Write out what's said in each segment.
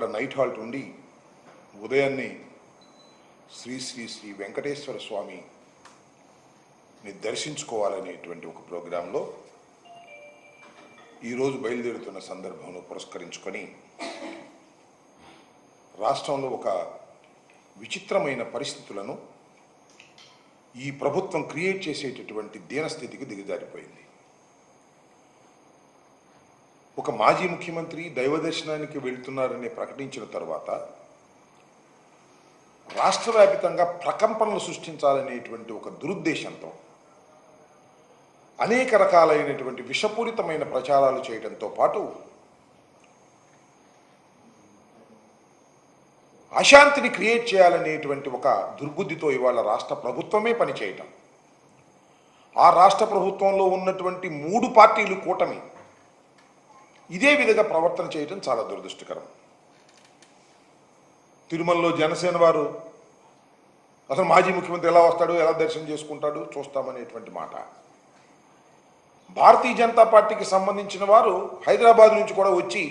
అక్కడ night halt ఉండి ఉదయాన్నే శ్రీ శ్రీ శ్రీ వెంకటేశ్వర స్వామిని దర్శించుకోవాలనేటువంటి ఒక ప్రోగ్రాంలో ఈరోజు బయలుదేరుతున్న సందర్భంలో పురస్కరించుకొని రాష్ట్రంలో ఒక విచిత్రమైన పరిస్థితులను ఈ ప్రభుత్వం క్రియేట్ చేసేటటువంటి దీనస్థితికి దిగజారిపోయింది. ఒక మాజీ ముఖ్యమంత్రి దైవ దర్శనానికి వెళ్తున్నారని ప్రకటించిన తర్వాత రాష్ట్ర వ్యాపితంగా ప్రకంపనలు సృష్టించాలనేటువంటి ఒక దురుద్దేశంతో అనేక రకాలైనటువంటి విషపూరితమైన ప్రచారాలు చేయడంతో పాటు అశాంతిని క్రియేట్ చేయాలనేటువంటి ఒక దుర్బుద్ధితో ఇవాళ రాష్ట్ర ప్రభుత్వమే పనిచేయటం. ఆ రాష్ట్ర ప్రభుత్వంలో ఉన్నటువంటి మూడు పార్టీలు కూటమి ఇదే విధంగా ప్రవర్తన చేయడం చాలా దురదృష్టకరం. తిరుమలలో జనసేన వారు అసలు మాజీ ముఖ్యమంత్రి ఎలా వస్తాడు ఎలా దర్శనం చేసుకుంటాడు చూస్తామనేటువంటి మాట. భారతీయ జనతా పార్టీకి సంబంధించిన వారు హైదరాబాద్ నుంచి కూడా వచ్చి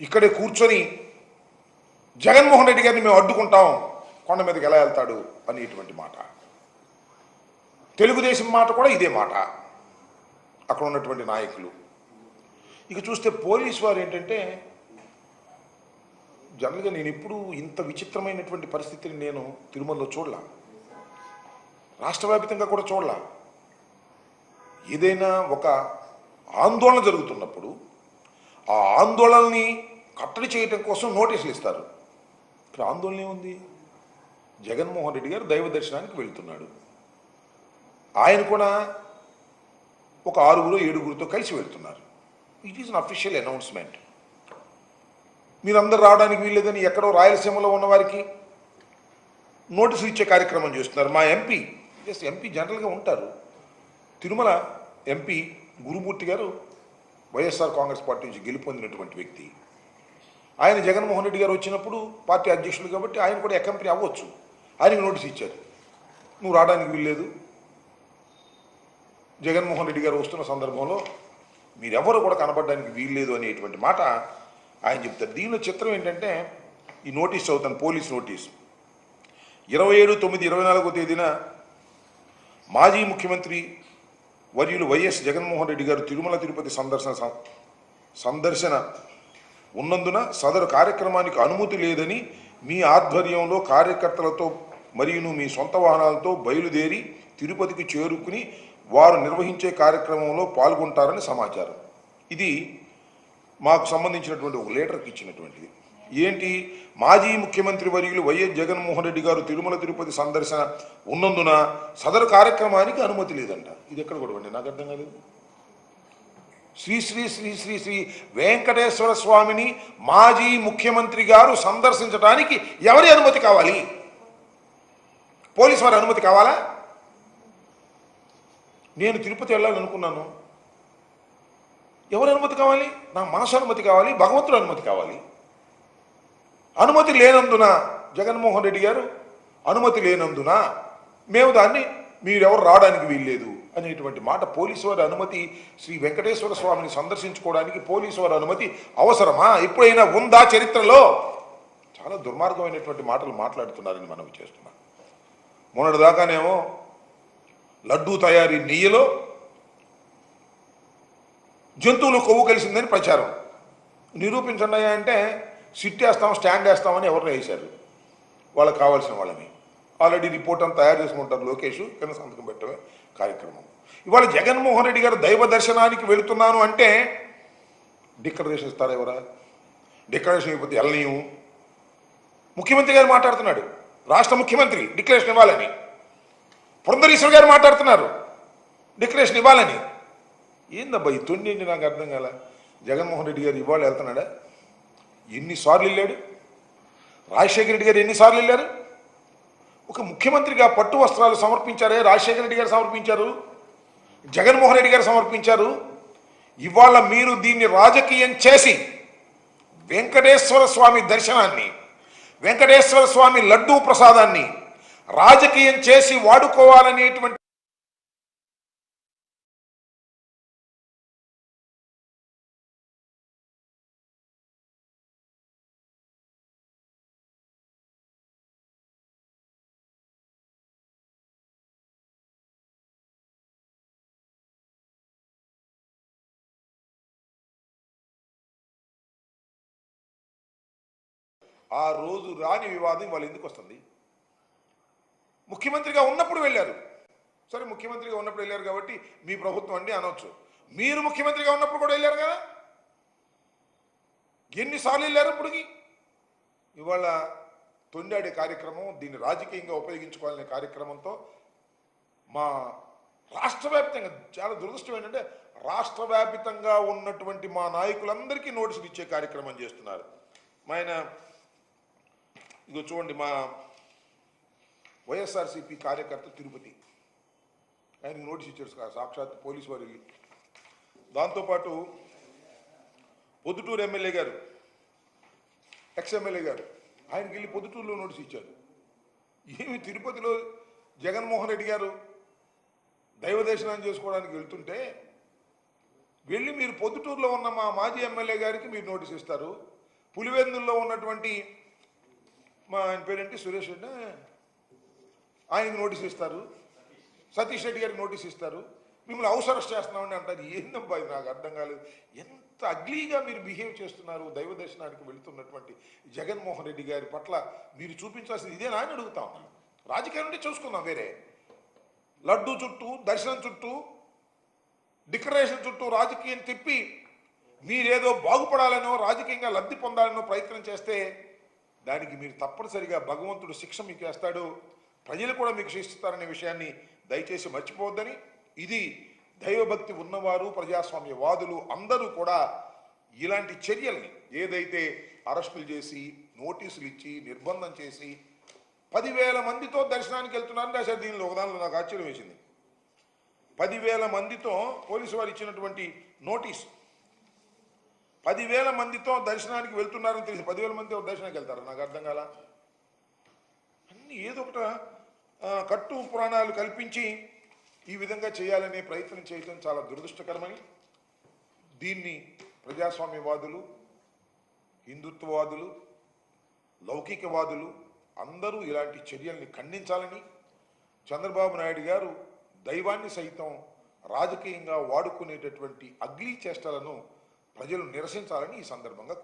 ఇక్కడే కూర్చొని జగన్మోహన్ రెడ్డి గారిని మేము అడ్డుకుంటాం కొండ మీదకి ఎలా వెళ్తాడు అనేటువంటి మాట. తెలుగుదేశం మాట కూడా ఇదే మాట. అక్కడ ఉన్నటువంటి నాయకులు ఇక చూస్తే పోలీస్ వారు ఏంటంటే జనరల్గా నేను ఎప్పుడు ఇంత విచిత్రమైనటువంటి పరిస్థితిని నేను తిరుమలలో చూడలా. రాష్ట్ర వ్యాప్తంగా కూడా చూడలా. ఏదైనా ఒక ఆందోళన జరుగుతున్నప్పుడు ఆ ఆందోళనని కట్టడి చేయటం కోసం నోటీసులు ఇస్తారు. ఇక్కడ ఆందోళన ఏముంది? జగన్మోహన్ రెడ్డి గారు దైవ దర్శనానికి వెళ్తున్నాడు. ఆయన కూడా ఒక ఆరుగురు ఏడుగురితో కలిసి వెళ్తున్నారు. It is an official announcement మీరందరూ రావడానికి వీల్లేదని ఎక్కడో రాయలసీమలో ఉన్నవారికి నోటీసులు ఇచ్చే కార్యక్రమం చేస్తున్నారు. మా ఎంపీ ఎస్ ఎంపీ జనరల్గా ఉంటారు. తిరుమల ఎంపీ గురుమూర్తి గారు వైఎస్ఆర్ కాంగ్రెస్ పార్టీ నుంచి గెలుపొందినటువంటి వ్యక్తి. ఆయన జగన్మోహన్ రెడ్డి గారు వచ్చినప్పుడు పార్టీ అధ్యక్షులు కాబట్టి ఆయన కూడా ఎకంపెనీ అవ్వచ్చు. ఆయనకు నోటీస్ ఇచ్చారు. నువ్వు రావడానికి వీల్లేదు. జగన్మోహన్ రెడ్డి గారు వస్తున్న సందర్భంలో మీరెవరు కూడా కనబడడానికి వీల్లేదు అనేటువంటి మాట ఆయన చెప్తారు. దీనిలో చిత్రం ఏంటంటే ఈ నోటీస్ చదువుతాను పోలీస్ నోటీస్. ఇరవై ఏడు తొమ్మిది ఇరవై నాలుగో తేదీన మాజీ ముఖ్యమంత్రి వర్యులు వైఎస్ జగన్మోహన్ రెడ్డి గారు తిరుమల తిరుపతి సందర్శన సందర్శన ఉన్నందున సదరు కార్యక్రమానికి అనుమతి లేదని మీ ఆధ్వర్యంలో కార్యకర్తలతో మరియును మీ సొంత వాహనాలతో బయలుదేరి తిరుపతికి చేరుకుని వారు నిర్వహించే కార్యక్రమంలో పాల్గొంటారని సమాచారం. ఇది మాకు సంబంధించినటువంటి ఒక లేటర్కి ఇచ్చినటువంటిది. ఏంటి? మాజీ ముఖ్యమంత్రి వర్యులు వైఎస్ జగన్మోహన్ రెడ్డి గారు తిరుమల తిరుపతి సందర్శన ఉన్నందున సదరు కార్యక్రమానికి అనుమతి లేదంట. ఇది ఎక్కడ కూడా నాకు అర్థం కాలేదు. శ్రీ శ్రీ శ్రీ శ్రీ శ్రీ వెంకటేశ్వర స్వామిని మాజీ ముఖ్యమంత్రి గారు సందర్శించడానికి ఎవరి అనుమతి కావాలి? పోలీస్ వారి అనుమతి కావాలా? నేను తిరుపతి వెళ్ళాలనుకున్నాను ఎవరి అనుమతి కావాలి? నా మనసు అనుమతి కావాలి భగవంతుడు అనుమతి కావాలి. అనుమతి లేనందున జగన్మోహన్ రెడ్డి గారు అనుమతి లేనందున మేము దాన్ని మీరెవరు రావడానికి వీల్లేదు అనేటువంటి మాట పోలీసు వారి అనుమతి శ్రీ వెంకటేశ్వర స్వామిని సందర్శించుకోవడానికి పోలీసు వారి అనుమతి అవసరమా? ఎప్పుడైనా ఉందా చరిత్రలో? చాలా దుర్మార్గమైనటువంటి మాటలు మాట్లాడుతున్నారని మనం చేస్తున్నాం. మొన్నటి దాకానేమో లడ్డూ తయారీ నెయ్యిలో జంతువులు కొవ్వు కలిసిందని ప్రచారం. నిరూపించండి అంటే సిట్ వేస్తాం స్టాండ్ వేస్తామని ఎవరు వేశారు? వాళ్ళకి కావాల్సిన వాళ్ళని. ఆల్రెడీ రిపోర్ట్ అంతా తయారు చేసుకుంటారు లోకేష్ కింద సంతకం పెట్టడమే కార్యక్రమం. ఇవాళ జగన్మోహన్ రెడ్డి గారు దైవ దర్శనానికి వెళుతున్నాను అంటే డిక్లరేషన్ ఇస్తారా ఎవరా? డిక్లరేషన్ ఇవ్వకపోతే వెళ్ళనీయం ముఖ్యమంత్రి గారు మాట్లాడుతున్నాడు. రాష్ట్ర ముఖ్యమంత్రి డిక్లరేషన్ ఇవ్వాలని. పురంధరీశ్వర్ గారు మాట్లాడుతున్నారు. డిక్లరేషన్ ఇవ్వాలని. ఏందబ్బా ఈ తొండి ఏంటి నాకు అర్థం కాల? జగన్మోహన్ రెడ్డి గారు ఇవాళ వెళ్తున్నాడా? ఎన్నిసార్లు వెళ్ళాడు? రాజశేఖర రెడ్డి గారు ఎన్నిసార్లు వెళ్ళారు? ఒక ముఖ్యమంత్రిగా పట్టు వస్త్రాలు సమర్పించారే రాజశేఖర రెడ్డి గారు సమర్పించారు? జగన్మోహన్ రెడ్డి గారు సమర్పించారు? ఇవాళ మీరు దీన్ని రాజకీయం చేసి వెంకటేశ్వర స్వామి దర్శనాన్ని వెంకటేశ్వర స్వామి లడ్డూ ప్రసాదాన్ని రాజకీయం చేసి వాడుకోవాలనేటువంటి ఆ రోజు రాని వివాదం వాళ్ళు ఎందుకు వస్తుంది? ముఖ్యమంత్రిగా ఉన్నప్పుడు వెళ్ళారు. సరే ముఖ్యమంత్రిగా ఉన్నప్పుడు వెళ్ళారు కాబట్టి మీ ప్రభుత్వం అండి అనొచ్చు. మీరు ముఖ్యమంత్రిగా ఉన్నప్పుడు కూడా వెళ్ళారు కదా? ఎన్నిసార్లు వెళ్ళారు ఇప్పటికి? ఇవాళ తొండాడే కార్యక్రమం దీన్ని రాజకీయంగా ఉపయోగించుకోవాలనే కార్యక్రమంతో మా రాష్ట్ర వ్యాప్తంగా చాలా దురదృష్టం ఏంటంటే రాష్ట్ర వ్యాపితంగా ఉన్నటువంటి మా నాయకులందరికీ నోటీసులు ఇచ్చే కార్యక్రమం చేస్తున్నారు. ఆయన ఇదిగో చూడండి మా వైఎస్ఆర్సీపీ కార్యకర్త తిరుపతి. ఆయనకు నోటీస్ ఇచ్చారు సాక్షాత్ పోలీసు వారు వెళ్ళి. దాంతోపాటు పొద్దుటూరు ఎమ్మెల్యే గారు ఎక్స్ ఎమ్మెల్యే గారు ఆయనకి వెళ్ళి పొద్దుటూరులో నోటీస్ ఇచ్చారు. ఏమి తిరుపతిలో జగన్మోహన్ రెడ్డి గారు దైవ దర్శనం చేసుకోవడానికి వెళ్తుంటే వెళ్ళి మీరు పొద్దుటూరులో ఉన్న మా మాజీ ఎమ్మెల్యే గారికి మీరు నోటీస్ ఇస్తారు. పులివెందుల్లో ఉన్నటువంటి మా ఆయన పేరేంటి? సురేష్ రెడ్డి? ఆయనకి నోటీస్ ఇస్తారు. సతీష్ రెడ్డి గారికి నోటీస్ ఇస్తారు. మిమ్మల్ని అవసరం చేస్తున్నామని అంటారు. ఏందబ్బా ఇది? నాకు అర్థం కాలేదు. ఎంత అగ్లీగా మీరు బిహేవ్ చేస్తున్నారు దైవ దర్శనానికి వెళుతున్నటువంటి జగన్మోహన్ రెడ్డి గారి పట్ల మీరు చూపించాల్సింది ఇదేనా అని అడుగుతా ఉన్నాను రాజకీయం నుండి చూసుకుందాం వేరే. లడ్డు చుట్టూ దర్శనం చుట్టూ డిక్లరేషన్ చుట్టూ రాజకీయం తిప్పి మీరేదో బాగుపడాలనో రాజకీయంగా లబ్ధి పొందాలనో ప్రయత్నం చేస్తే దానికి మీరు తప్పనిసరిగా భగవంతుడు శిక్ష మీకు వేస్తాడు. ప్రజలు కూడా మీకు శిక్షిస్తారనే విషయాన్ని దయచేసి మర్చిపోవద్దని ఇది దైవభక్తి ఉన్నవారు ప్రజాస్వామ్యవాదులు అందరూ కూడా ఇలాంటి చర్యల్ని ఏదైతే అరెస్టులు చేసి నోటీసులు ఇచ్చి నిర్బంధం చేసి పదివేల మందితో దర్శనానికి వెళ్తున్నారని రాశారు. దీనిలో ఒకదానిలో నాకు ఆశ్చర్యం వేసింది. పదివేల మందితో పోలీసు వారు ఇచ్చినటువంటి నోటీస్. పదివేల మందితో దర్శనానికి వెళ్తున్నారని తెలిసి పదివేల మందితో దర్శనానికి వెళ్తారు? నాకు అర్థం కాల. అన్ని ఏదో ఒకట కట్టు పురాణాలు కల్పించి ఈ విధంగా చేయాలనే ప్రయత్నం చేయటం చాలా దురదృష్టకరమని దీన్ని ప్రజాస్వామ్యవాదులు హిందుత్వవాదులు లౌకికవాదులు అందరూ ఇలాంటి చర్యల్ని ఖండించాలని చంద్రబాబు నాయుడు గారు దైవాన్ని సైతం రాజకీయంగా వాడుకునేటటువంటి అగ్లీ చేష్టలను ప్రజలు నిరసించాలని ఈ సందర్భంగా